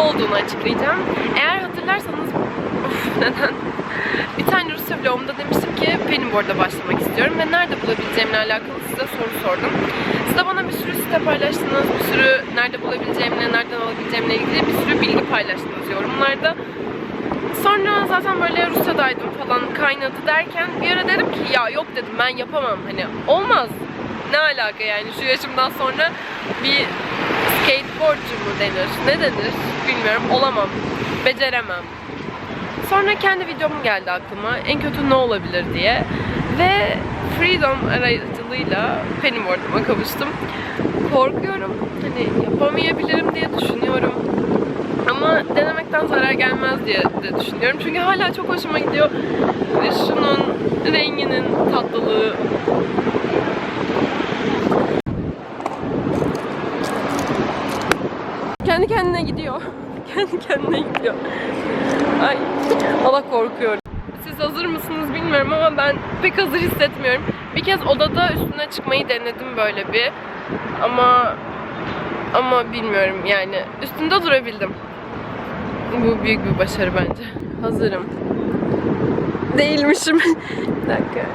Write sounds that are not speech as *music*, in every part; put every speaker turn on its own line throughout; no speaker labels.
Olduğunu açıklayacağım. Eğer hatırlarsanız neden? Bir tane Rusya vlogumda demiştim ki Pennyboard'a başlamak istiyorum ve nerede bulabileceğimle alakalı size soru sordum. Siz de bana bir sürü site paylaştınız, bir sürü nerede bulabileceğimle, nereden alabileceğimle ilgili bir sürü bilgi paylaştınız yorumlarda. Sonra zaten böyle Rusya'daydım falan kaynadı derken bir ara dedim ki ya yok dedim ben yapamam hani olmaz. Ne alaka yani şu yaşımdan sonra bir skateboardcu mu denir ne denir bilmiyorum olamam beceremem. Sonra kendi videom geldi aklıma en kötü ne olabilir diye ve Freedom aracılığıyla Pennyboard'ıma kavuştum. Korkuyorum hani yapamayabilirim diye düşünüyorum. Ama denemekten zarar gelmez diye de düşünüyorum. Çünkü hala çok hoşuma gidiyor. Ve şunun renginin tatlılığı. Kendi kendine gidiyor. Kendi kendine gidiyor. Ay Allah korkuyorum. Siz hazır mısınız bilmiyorum ama ben pek hazır hissetmiyorum. Bir kez odada üstüne çıkmayı denedim böyle bir. Ama ama bilmiyorum yani üstünde durabildim. Bu büyük bir başarı bence. Hazırım. Değilmişim. *laughs* bir dakika.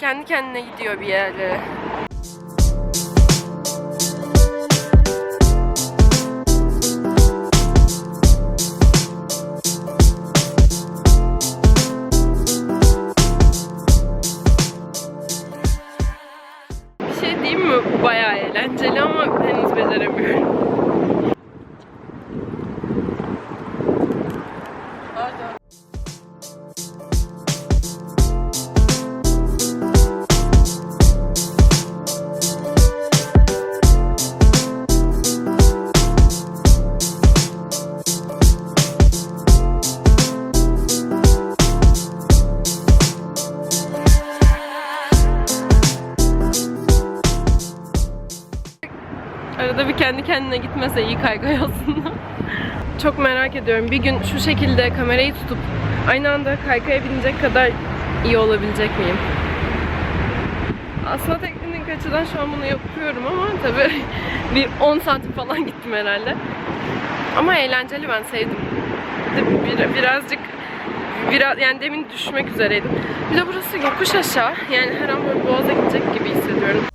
Kendi kendine gidiyor bir yerlere. Bir şey diyeyim mi? Bu bayağı eğlenceli ama henüz beceremiyorum. Kendi kendine gitmese iyi kaygay aslında. Çok merak ediyorum. Bir gün şu şekilde kamerayı tutup aynı anda kaykaya binecek kadar iyi olabilecek miyim? Aslında teknik açıdan şu an bunu yapıyorum ama tabii *laughs* bir 10 santim falan gittim herhalde. Ama eğlenceli ben sevdim. Bir, bir- birazcık biraz yani demin düşmek üzereydim. Bir de burası yokuş aşağı. Yani her an böyle boğaza gidecek gibi hissediyorum.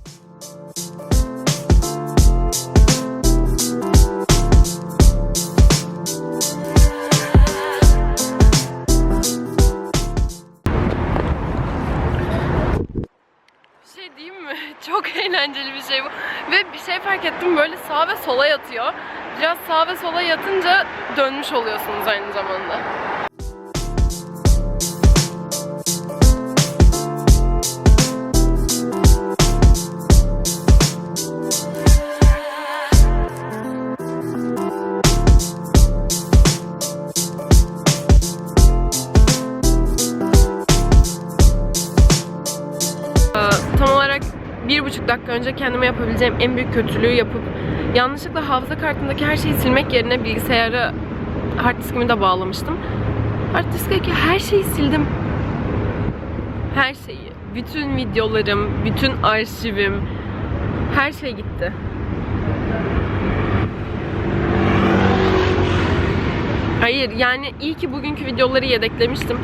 Ettim böyle sağa ve sola yatıyor. Biraz sağa ve sola yatınca dönmüş oluyorsunuz aynı zamanda. Dakika önce kendime yapabileceğim en büyük kötülüğü yapıp yanlışlıkla hafıza kartındaki her şeyi silmek yerine bilgisayara hard diskimi de bağlamıştım. Hard diskteki her şeyi sildim. Her şeyi. Bütün videolarım, bütün arşivim, her şey gitti. Hayır yani iyi ki bugünkü videoları yedeklemiştim.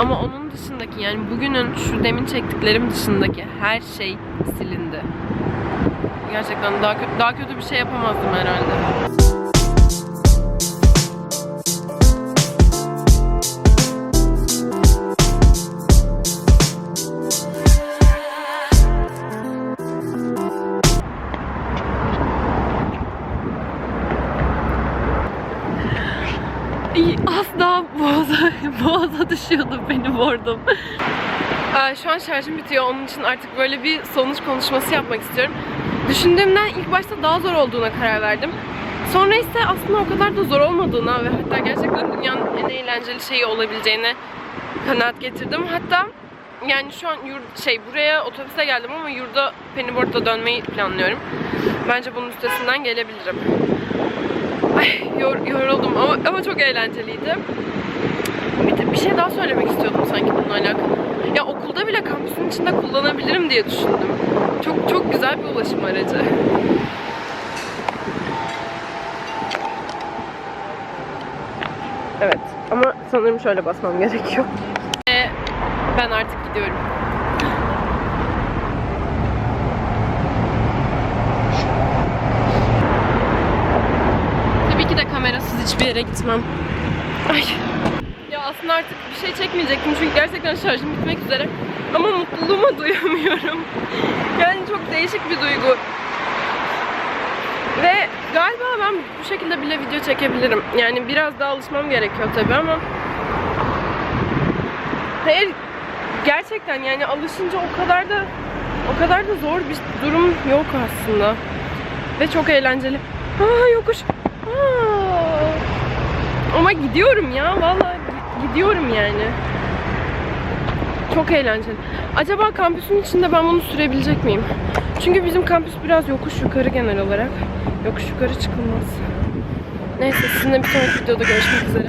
Ama onun dışındaki yani bugünün şu demin çektiklerim dışındaki her şey silindi. Gerçekten daha daha kötü bir şey yapamazdım herhalde. Boğaza, *laughs* boğaza düşüyordu benim ordum. Şu an şarjım bitiyor. Onun için artık böyle bir sonuç konuşması yapmak istiyorum. Düşündüğümden ilk başta daha zor olduğuna karar verdim. Sonra ise aslında o kadar da zor olmadığına ve hatta gerçekten dünyanın en eğlenceli şeyi olabileceğine kanaat getirdim. Hatta yani şu an yurt, şey buraya otobüse geldim ama yurda Pennyboard'da dönmeyi planlıyorum. Bence bunun üstesinden gelebilirim. Ay yor, yoruldum ama, ama çok eğlenceliydi. Bir, şey daha söylemek istiyordum sanki bununla alakalı. Ya okulda bile kampüsün içinde kullanabilirim diye düşündüm. Çok çok güzel bir ulaşım aracı. Evet ama sanırım şöyle basmam gerekiyor. Ve ben artık gidiyorum. Tabii ki de kamerasız hiçbir yere gitmem. Ay. Aslında artık bir şey çekmeyecektim çünkü gerçekten şarjım bitmek üzere. Ama mutluluğuma *laughs* duyamıyorum. Yani çok değişik bir duygu. Ve galiba ben bu şekilde bile video çekebilirim. Yani biraz daha alışmam gerekiyor tabii ama Hayır gerçekten yani alışınca o kadar da o kadar da zor bir durum yok aslında. Ve çok eğlenceli. Aa yokuş. Aa. Ama gidiyorum ya vallahi gidiyorum yani. Çok eğlenceli. Acaba kampüsün içinde ben bunu sürebilecek miyim? Çünkü bizim kampüs biraz yokuş yukarı genel olarak. Yokuş yukarı çıkılmaz. Neyse sizinle bir sonraki videoda görüşmek üzere.